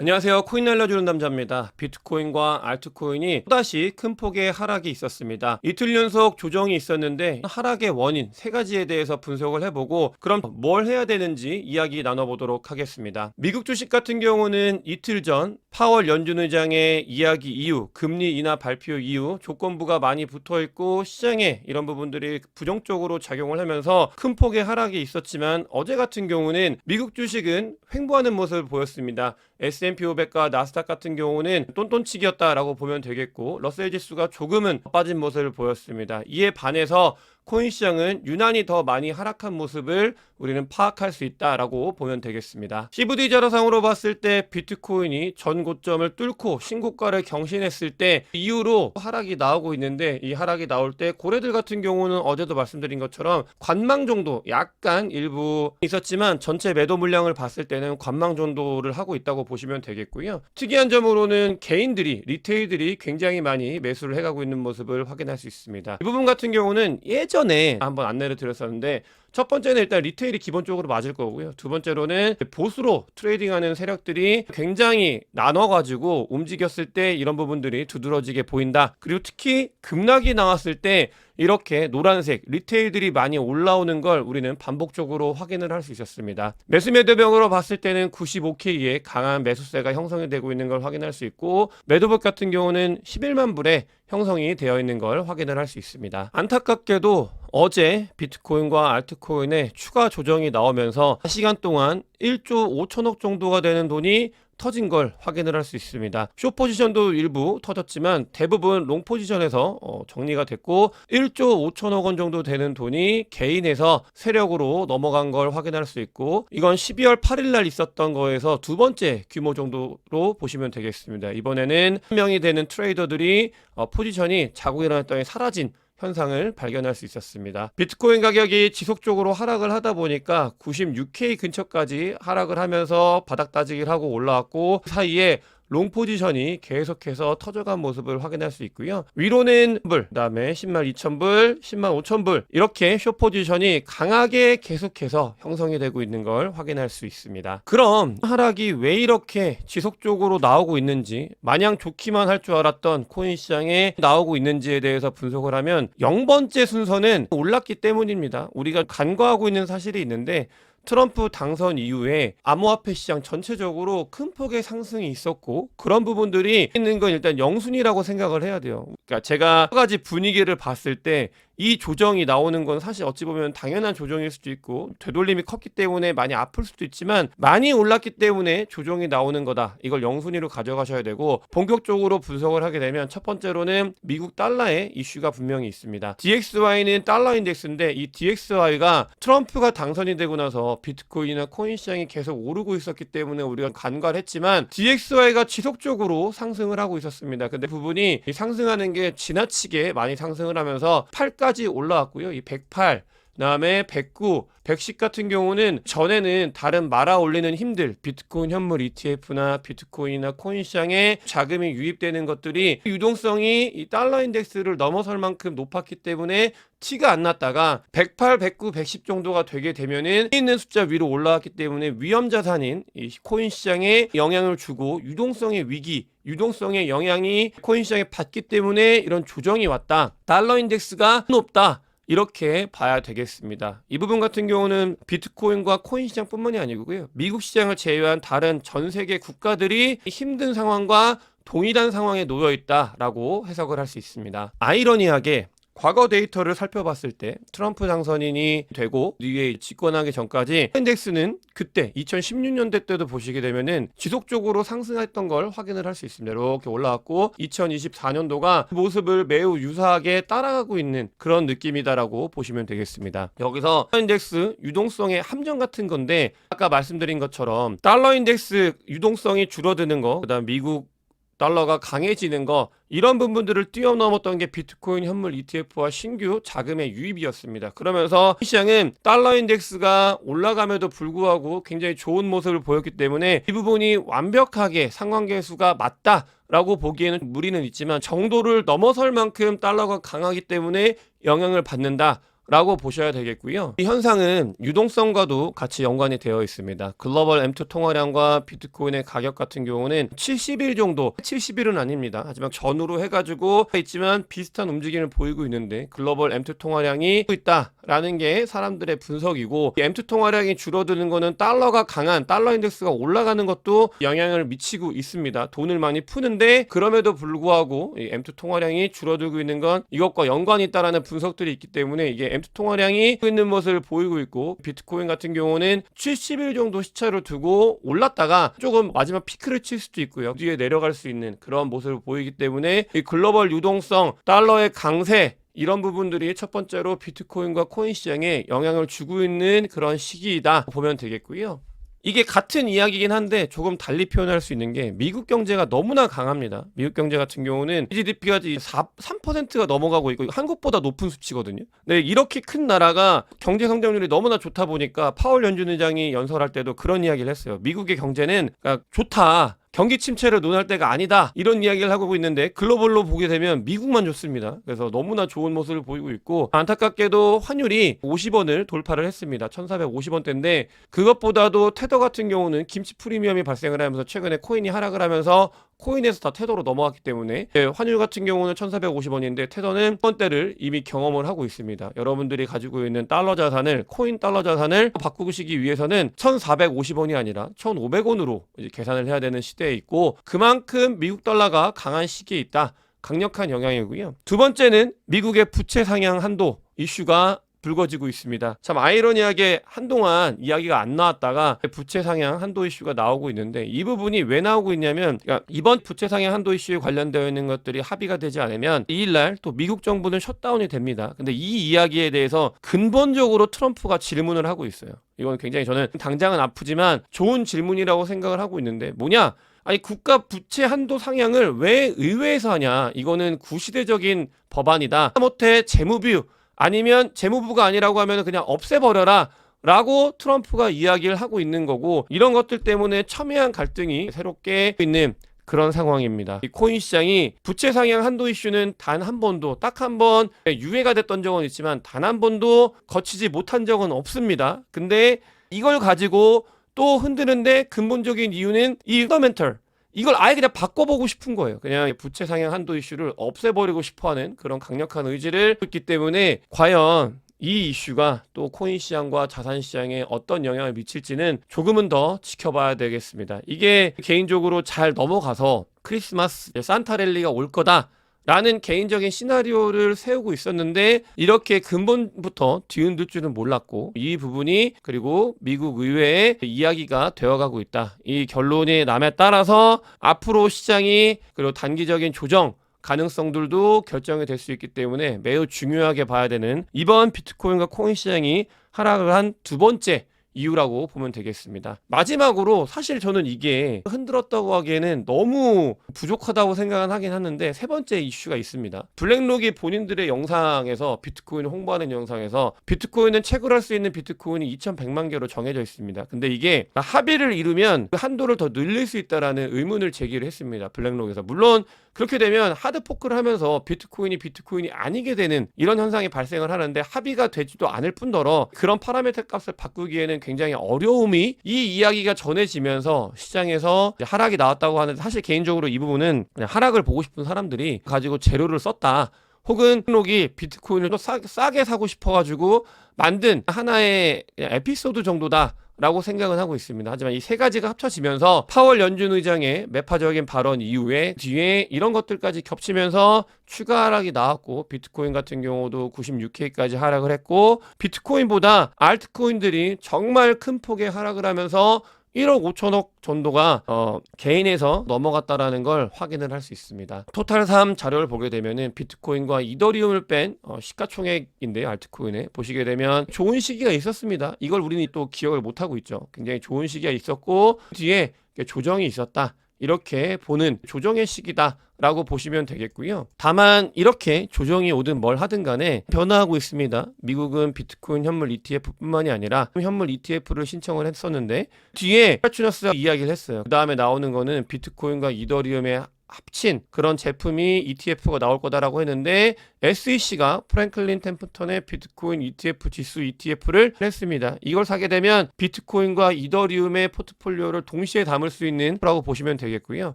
안녕하세요. 코인 알려주는 남자입니다. 비트코인과 알트코인이 또다시 큰 폭의 하락이 있었습니다. 이틀 연속 조정이 있었는데 하락의 원인 세 가지에 대해서 분석을 해보고 그럼 뭘 해야 되는지 이야기 나눠보도록 하겠습니다. 미국 주식 같은 경우는 이틀 전 파월 연준 의장의 이야기 이후 금리 인하 발표 이후 조건부가 많이 붙어 있고 시장에 이런 부분들이 부정적으로 작용을 하면서 큰 폭의 하락이 있었지만 어제 같은 경우는 미국 주식은 횡보하는 모습을 보였습니다. S&P 500과 나스닥 같은 경우는 똔똔치기였다라고 보면 되겠고 러셀 지수가 조금은 빠진 모습을 보였습니다. 이에 반해서 코인 시장은 유난히 더 많이 하락한 모습을 우리는 파악할 수 있다라고 보면 되겠습니다. CVD 자료상으로 봤을 때 비트코인이 전 고점을 뚫고 신고가를 경신했을 때 이후로 하락이 나오고 있는데 이 하락이 나올 때 고래들 같은 경우는 어제도 말씀드린 것처럼 관망 정도 약간 일부 있었지만 전체 매도 물량을 봤을 때는 관망 정도를 하고 있다고 보시면 되겠고요. 특이한 점으로는 개인들이 리테일들이 굉장히 많이 매수를 해가고 있는 모습을 확인할 수 있습니다. 이 부분 같은 경우는 예전 에 한번 안내를 드렸었는데 첫 번째는 일단 리테일이 기본적으로 맞을 거고요. 두 번째로는 보수로 트레이딩하는 세력들이 굉장히 나눠가지고 움직였을 때 이런 부분들이 두드러지게 보인다. 그리고 특히 급락이 나왔을 때 이렇게 노란색 리테일들이 많이 올라오는 걸 우리는 반복적으로 확인을 할 수 있었습니다. 매수 매도병으로 봤을 때는 95K의 강한 매수세가 형성이 되고 있는 걸 확인할 수 있고 매도복 같은 경우는 11만 불에 형성이 되어 있는 걸 확인을 할 수 있습니다. 안타깝게도 어제 비트코인과 알트코인의 추가 조정이 나오면서 시간 동안 1조 5천억 정도가 되는 돈이 터진 걸 확인을 할 수 있습니다. 쇼 포지션도 일부 터졌지만 대부분 롱 포지션에서 어, 정리가 됐고 1조 5천억 원 정도 되는 돈이 개인에서 세력으로 넘어간 걸 확인할 수 있고 이건 12월 8일 날 있었던 거에서 두 번째 규모 정도로 보시면 되겠습니다. 이번에는 한 명이 되는 트레이더들이 어, 포지션이 자고 일어났더니 사라진 현상을 발견할 수 있었습니다. 비트코인 가격이 지속적으로 하락을 하다 보니까 96K 근처까지 하락을 하면서 바닥 따지기를 하고 올라왔고 그 사이에 롱 포지션이 계속해서 터져간 모습을 확인할 수 있고요. 위로는 불, 그다음에 10만 2천 불, 10만 5천 불 이렇게 쇼 포지션이 강하게 계속해서 형성이 되고 있는 걸 확인할 수 있습니다. 그럼 하락이 왜 이렇게 지속적으로 나오고 있는지 마냥 좋기만 할 줄 알았던 코인 시장에 나오고 있는지에 대해서 분석을 하면 0번째 순서는 올랐기 때문입니다. 우리가 간과하고 있는 사실이 있는데 트럼프 당선 이후에 암호화폐 시장 전체적으로 큰 폭의 상승이 있었고 그런 부분들이 있는 건 일단 영순이라고 생각을 해야 돼요. 그러니까 제가 여러 가지 분위기를 봤을 때 이 조정이 나오는 건 사실 어찌 보면 당연한 조정일 수도 있고 되돌림이 컸기 때문에 많이 아플 수도 있지만 많이 올랐기 때문에 조정이 나오는 거다. 이걸 영순위로 가져가셔야 되고 본격적으로 분석을 하게 되면 첫 번째로는 미국 달러의 이슈가 분명히 있습니다. DXY는 달러 인덱스인데 이 DXY가 트럼프가 당선이 되고 나서 비트코인이나 코인 시장이 계속 오르고 있었기 때문에 우리가 간과를 했지만 DXY가 지속적으로 상승을 하고 있었습니다. 근데 부분이 이 상승하는 게 지나치게 많이 상승을 하면서 8까지 올라왔고요. 이 108, 그다음에 109, 110 같은 경우는 전에는 다른 말아 올리는 힘들, 비트코인 현물 ETF나 비트코인이나 코인 시장에 자금이 유입되는 것들이 유동성이 이 달러 인덱스를 넘어설 만큼 높았기 때문에 티가 안 났다가 108, 109, 110 정도가 되게 되면은 있는 숫자 위로 올라왔기 때문에 위험 자산인 이 코인 시장에 영향을 주고 유동성의 위기 유동성의 영향이 코인 시장에 받기 때문에 이런 조정이 왔다. 달러 인덱스가 높다. 이렇게 봐야 되겠습니다. 이 부분 같은 경우는 비트코인과 코인 시장뿐만이 아니고요. 미국 시장을 제외한 다른 전 세계 국가들이 힘든 상황과 동일한 상황에 놓여 있다라고 해석을 할 수 있습니다. 아이러니하게 과거 데이터를 살펴봤을 때 트럼프 당선인이 되고 뒤에 집권하기 전까지 인덱스는 그때 2016년대 때도 보시게 되면은 지속적으로 상승했던 걸 확인을 할 수 있습니다. 이렇게 올라왔고 2024년도가 그 모습을 매우 유사하게 따라가고 있는 그런 느낌이다라고 보시면 되겠습니다. 여기서 인덱스 유동성의 함정 같은 건데 아까 말씀드린 것처럼 달러 인덱스 유동성이 줄어드는 거 그다음 미국 달러가 강해지는 거 이런 부분들을 뛰어넘었던 게 비트코인 현물 ETF와 신규 자금의 유입이었습니다. 그러면서 시장은 달러 인덱스가 올라감에도 불구하고 굉장히 좋은 모습을 보였기 때문에 이 부분이 완벽하게 상관계수가 맞다. 라고 보기에는 무리는 있지만 정도를 넘어설 만큼 달러가 강하기 때문에 영향을 받는다. 라고 보셔야 되겠고요. 이 현상은 유동성과도 같이 연관이 되어 있습니다. 글로벌 M2 통화량과 비트코인의 가격 같은 경우는 70일 정도, 70일은 아닙니다. 하지만 전후로 해가지고 있지만 비슷한 움직임을 보이고 있는데 글로벌 M2 통화량이 있다라는 게 사람들의 분석이고 이 M2 통화량이 줄어드는 거는 달러가 강한 달러 인덱스가 올라가는 것도 영향을 미치고 있습니다. 돈을 많이 푸는데 그럼에도 불구하고 이 M2 통화량이 줄어들고 있는 건 이것과 연관이 있다라는 분석들이 있기 때문에 이게 M2 통화량이 있는 모습을 보이고 있고 비트코인 같은 경우는 70일 정도 시차를 두고 올랐다가 조금 마지막 피크를 칠 수도 있고요. 뒤에 내려갈 수 있는 그런 모습을 보이기 때문에 이 글로벌 유동성, 달러의 강세 이런 부분들이 첫 번째로 비트코인과 코인 시장에 영향을 주고 있는 그런 시기이다 보면 되겠고요. 이게 같은 이야기긴 한데 조금 달리 표현할 수 있는 게 미국 경제가 너무나 강합니다. 미국 경제 같은 경우는 GDP가 4, 3%가 넘어가고 있고 한국보다 높은 수치거든요. 네, 이렇게 큰 나라가 경제 성장률이 너무나 좋다 보니까 파월 연준 의장이 연설할 때도 그런 이야기를 했어요. 미국의 경제는 그러니까 좋다. 경기 침체를 논할 때가 아니다. 이런 이야기를 하고 있는데 글로벌로 보게 되면 미국만 좋습니다. 그래서 너무나 좋은 모습을 보이고 있고 안타깝게도 환율이 50원을 돌파를 했습니다. 1450원대인데 그것보다도 테더 같은 경우는 김치 프리미엄이 발생을 하면서 최근에 코인이 하락을 하면서 코인에서 다 테더로 넘어갔기 때문에 예, 환율 같은 경우는 1450원인데 테더는 번대를 이미 경험을 하고 있습니다. 여러분들이 가지고 있는 달러 자산을 코인 달러 자산을 바꾸시기 위해서는 1450원이 아니라 1500원으로 계산을 해야 되는 시대에 있고 그만큼 미국 달러가 강한 시기에 있다. 강력한 영향이고요. 두 번째는 미국의 부채 상향 한도 이슈가 불거지고 있습니다. 참 아이러니하게 한동안 이야기가 안 나왔다가 부채 상향 한도 이슈가 나오고 있는데 이 부분이 왜 나오고 있냐면 그러니까 이번 부채 상향 한도 이슈에 관련되어 있는 것들이 합의가 되지 않으면 이일날 또 미국 정부는 셧다운이 됩니다. 근데 이 이야기에 대해서 근본적으로 트럼프가 질문을 하고 있어요. 이건 굉장히 저는 당장은 아프지만 좋은 질문이라고 생각을 하고 있는데 뭐냐? 아니 국가 부채 한도 상향을 왜 의회에서 하냐? 이거는 구시대적인 법안이다. 못해 재무부 아니면 재무부가 아니라고 하면 그냥 없애버려라. 라고 트럼프가 이야기를 하고 있는 거고 이런 것들 때문에 첨예한 갈등이 새롭게 있는 그런 상황입니다. 이 코인 시장이 부채 상향 한도 이슈는 단 한 번도 딱 한 번 유예가 됐던 적은 있지만 단 한 번도 거치지 못한 적은 없습니다. 근데 이걸 가지고 또 흔드는데 근본적인 이유는 이 펀더멘털 이걸 아예 그냥 바꿔보고 싶은 거예요. 그냥 부채 상향 한도 이슈를 없애버리고 싶어하는 그런 강력한 의지를 했기 때문에 과연 이 이슈가 또 코인 시장과 자산 시장에 어떤 영향을 미칠지는 조금은 더 지켜봐야 되겠습니다. 이게 개인적으로 잘 넘어가서 크리스마스 산타 랠리가 올 거다. 라는 개인적인 시나리오를 세우고 있었는데 이렇게 근본부터 뒤흔들 줄은 몰랐고 이 부분이 그리고 미국 의회의 이야기가 되어가고 있다. 이 결론의 남에 따라서 앞으로 시장이 그리고 단기적인 조정 가능성들도 결정이 될 수 있기 때문에 매우 중요하게 봐야 되는 이번 비트코인과 코인 시장이 하락을 한 두 번째 이유라고 보면 되겠습니다. 마지막으로 사실 저는 이게 흔들었다고 하기에는 너무 부족하다고 생각은 하긴 하는데 세 번째 이슈가 있습니다. 블랙록이 본인들의 영상에서 비트코인을 홍보하는 영상에서 비트코인은 채굴할 수 있는 비트코인이 2,100만 개로 정해져 있습니다. 근데 이게 합의를 이루면 그 한도를 더 늘릴 수 있다라는 의문을 제기를 했습니다. 블랙록에서 물론 그렇게 되면 하드 포크를 하면서 비트코인이 비트코인이 아니게 되는 이런 현상이 발생을 하는데 합의가 되지도 않을 뿐더러 그런 파라미터 값을 바꾸기에는 굉장히 어려움이 이 이야기가 전해지면서 시장에서 하락이 나왔다고 하는데 사실 개인적으로 이 부분은 하락을 보고 싶은 사람들이 가지고 재료를 썼다. 혹은 록이 비트코인을 좀 싸, 싸게 사고 싶어가지고 만든 하나의 에피소드 정도다. 라고 생각은 하고 있습니다. 하지만 이 세 가지가 합쳐지면서 파월 연준 의장의 매파적인 발언 이후에 뒤에 이런 것들까지 겹치면서 추가 하락이 나왔고 비트코인 같은 경우도 96K까지 하락을 했고 비트코인보다 알트코인들이 정말 큰 폭의 하락을 하면서 1억 5천억 정도가 어, 개인에서 넘어갔다라는 걸 확인을 할 수 있습니다. 토탈 3 자료를 보게 되면은 비트코인과 이더리움을 뺀 어, 시가총액인데요. 알트코인에 보시게 되면 좋은 시기가 있었습니다. 이걸 우리는 또 기억을 못 하고 있죠. 굉장히 좋은 시기가 있었고 뒤에 조정이 있었다. 이렇게 보는 조정의 시기다. 라고 보시면 되겠고요. 다만 이렇게 조정이 오든 뭘 하든 간에 변화하고 있습니다. 미국은 비트코인 현물 ETF뿐만이 아니라 현물 ETF를 신청을 했었는데 뒤에 파추너스가 이야기를 했어요. 그 다음에 나오는 거는 비트코인과 이더리움의 합친 그런 제품이 ETF가 나올 거다라고 했는데 SEC가 프랭클린 템프턴의 비트코인 ETF 지수 ETF를 했습니다. 이걸 사게 되면 비트코인과 이더리움의 포트폴리오를 동시에 담을 수 있는 라고 보시면 되겠고요.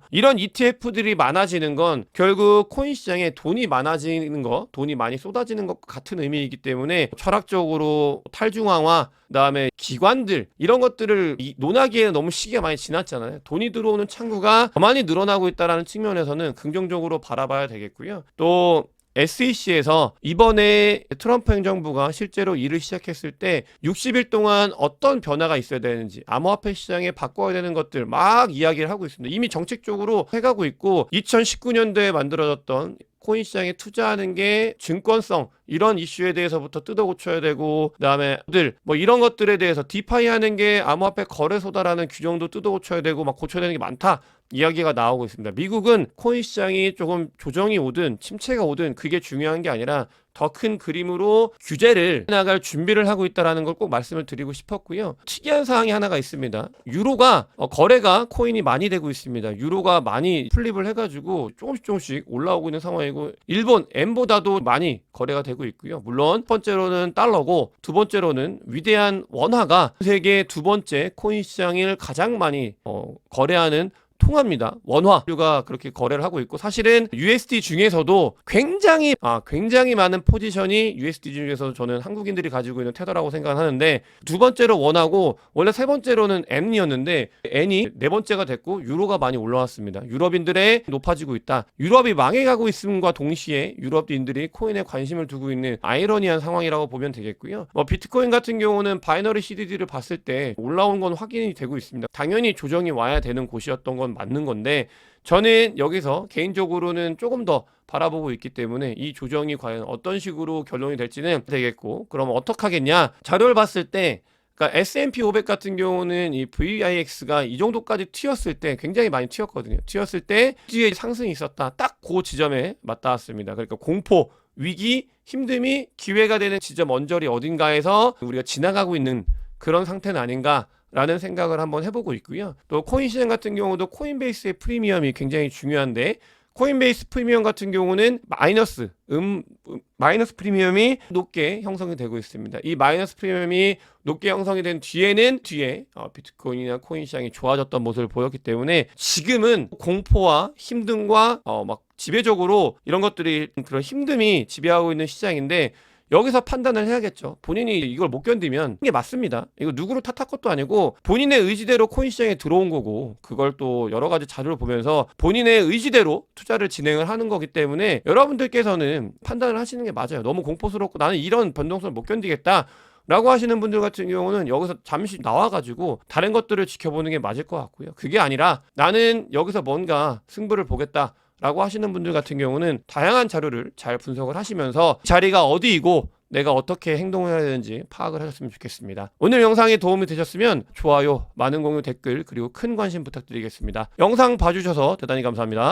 이런 ETF들이 많아지는 건 결국 코인 시장에 돈이 많아지는 거, 돈이 많이 쏟아지는 것과 같은 의미이기 때문에 철학적으로 탈중앙화 그다음에 기관들 이런 것들을 이 논하기에 너무 시기가 많이 지났잖아요. 돈이 들어오는 창구가 더 많이 늘어나고 있다라는 측면에서는 긍정적으로 바라봐야 되겠고요. 또 SEC에서 이번에 트럼프 행정부가 실제로 일을 시작했을 때 60일 동안 어떤 변화가 있어야 되는지 암호화폐 시장에 바꿔야 되는 것들 막 이야기를 하고 있습니다. 이미 정책적으로 해가고 있고 2019년도에 만들어졌던 코인 시장에 투자하는 게 증권성 이런 이슈에 대해서부터 뜯어 고쳐야 되고 그다음에 들뭐 이런 것들에 대해서 디파이 하는 게 암호화폐 거래소다라는 규정도 뜯어 고쳐야 되고 막 고쳐야 되는 게 많다. 이야기가 나오고 있습니다. 미국은 코인 시장이 조금 조정이 오든 침체가 오든 그게 중요한 게 아니라 더 큰 그림으로 규제를 나갈 준비를 하고 있다라는 걸 꼭 말씀을 드리고 싶었고요. 특이한 사항이 하나가 있습니다. 유로가 어, 거래가 코인이 많이 되고 있습니다. 유로가 많이 플립을 해가지고 조금씩 조금씩 올라오고 있는 상황이고 일본 엔보다도 많이 거래가 되고 있고요. 물론 첫 번째로는 달러고 두 번째로는 위대한 원화가 세계 두 번째 코인 시장을 가장 많이 어, 거래하는 통합니다. 원화류가 그렇게 거래를 하고 있고 사실은 USD 중에서도 굉장히 아 굉장히 많은 포지션이 USD 중에서 저는 한국인들이 가지고 있는 테더라고 생각하는데 두 번째로 원하고 원래 세 번째로는 N이었는데 N이 네 번째가 됐고 유로가 많이 올라왔습니다. 유럽인들의 높아지고 있다. 유럽이 망해가고 있음과 동시에 유럽인들이 코인에 관심을 두고 있는 아이러니한 상황이라고 보면 되겠고요. 뭐 비트코인 같은 경우는 바이너리 CDD를 봤을 때 올라온 건 확인이 되고 있습니다. 당연히 조정이 와야 되는 곳이었던 건 맞는 건데 저는 여기서 개인적으로는 조금 더 바라보고 있기 때문에 이 조정이 과연 어떤 식으로 결론이 될지는 되겠고 그럼 어떻게 하겠냐 자료를 봤을 때 그러니까 S&P 500 같은 경우는 이 VIX가 이 정도까지 튀었을 때 굉장히 많이 튀었거든요. 튀었을 때 뒤에 상승이 있었다. 딱 그 지점에 맞닿았습니다. 그러니까 공포, 위기, 힘듦이 기회가 되는 지점 언저리 어딘가에서 우리가 지나가고 있는 그런 상태는 아닌가 라는 생각을 한번 해보고 있고요. 또 코인 시장 같은 경우도 코인베이스의 프리미엄이 굉장히 중요한데 코인베이스 프리미엄 같은 경우는 마이너스 음, 음, 마이너스 프리미엄이 높게 형성이 되고 있습니다. 이 마이너스 프리미엄이 높게 형성이 된 뒤에는 뒤에 어, 비트코인이나 코인 시장이 좋아졌던 모습을 보였기 때문에 지금은 공포와 힘듦과 어, 막 지배적으로 이런 것들이 그런 힘듦이 지배하고 있는 시장인데 여기서 판단을 해야겠죠. 본인이 이걸 못 견디면 이게 맞습니다. 이거 누구를 탓할 것도 아니고 본인의 의지대로 코인 시장에 들어온 거고 그걸 또 여러 가지 자료를 보면서 본인의 의지대로 투자를 진행을 하는 거기 때문에 여러분들께서는 판단을 하시는 게 맞아요. 너무 공포스럽고 나는 이런 변동성을 못 견디겠다. 라고 하시는 분들 같은 경우는 여기서 잠시 나와가지고 다른 것들을 지켜보는 게 맞을 것 같고요. 그게 아니라 나는 여기서 뭔가 승부를 보겠다. 라고 하시는 분들 같은 경우는 다양한 자료를 잘 분석을 하시면서 자리가 어디이고 내가 어떻게 행동해야 되는지 파악을 하셨으면 좋겠습니다. 오늘 영상이 도움이 되셨으면 좋아요, 많은 공유, 댓글, 그리고 큰 관심 부탁드리겠습니다. 영상 봐주셔서 대단히 감사합니다.